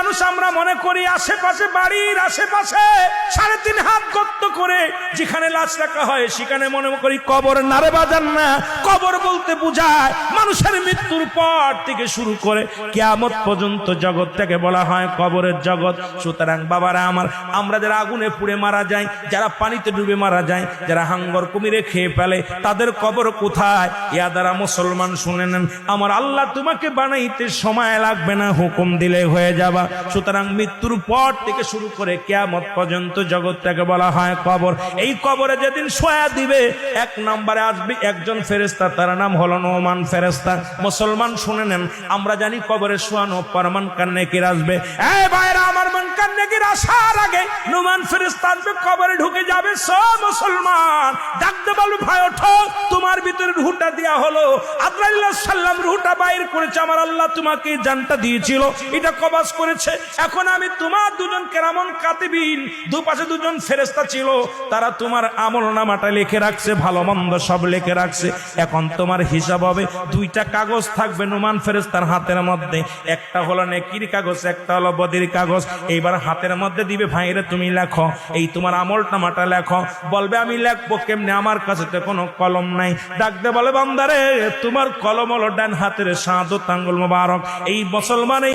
মানুষ আমরা মনে করি আশেপাশে, বাড়ির আশেপাশে, সাড়ে তিন হাত গর্ত করে যেখানে লাশ রাখা হয়, সেখানে মনে করি কবর নারে বাজান না। কবর বলতে বোঝায় মানুষের মৃত্যুর পর থেকে শুরু করে কেয়ামত পর্যন্ত জগৎটাকে বলা হয় কবরের জগৎ। সুতরাং বাবারা আমার, আমরা যারা আগুনে পুড়ে মারা যায় যারা পানিতে ডুবে মারা যায় যারা হাঙ্গর কুমিরে খেয়ে ফেলে, তাদের কবর কোথায়? ইয়া দ্বারা মুসলমান শুনে নেন, আমার আল্লাহ তোমাকে বানাইতে সময় লাগবে না, হুকুম দিলে হয়ে যাবা। সুতরাং মৃত্যুর পর থেকে শুরু করে কেয়ামত পর্যন্ত জগৎটাকে বলা হয় কবর। এই কবরে যেদিন সোয়া দিবে, এক নম্বরে আসবে একজন ফেরেস্তা তার নাম হলো নোমান ফেরেস্তা মুসলমান শুনে নেন, আমরা জানি কবরে শোয়ানো পরমান কান্নে কি আসবে। এ ভাইরা আগে নোমান ফেরেস্তা আসবে, কবরে ঢুকে যাবে, সব মুসলমান। ডাকতে বলবে, ভাই, ওঠো, তোমার ভিতরে রুহটা দেয়া হলো। আদরাইল্লাহ সাল্লাম রুহটা বাইর করেছে, আমার আল্লাহ তোমাকে জানটা দিয়েছিল। এটা কবাস করেছে। এখন আমি তোমার দুজন কেরামন কাতিবিন, দুপাশে দুজন ফেরেস্তা ছিল। তারা তোমার আমল নামাটা লিখে রাখছে, ভালো মন্দ সব লিখে রাখছে। এখন তোমার হিসাব হবে, দুইটা কাগজ থাকবে নুমান ফেরেস্তার হাতের মধ্যে। একটা হলো নেকির কাগজ, একটা হলো বদির কাগজ। এইবার হাতের মধ্যে দিবে, ভাইরে, তুমি লেখো, এই তোমার আমল নামাটা লেখো। বলবে, আমি লেখবো কেমনে? আমার কাছে তো কোনো কলম নাই। ডাকতে বলে, বান্দারে, তোমার কলম হলো ডান হাতের সাদত আঙ্গুল মোবারক। এই মুসলমান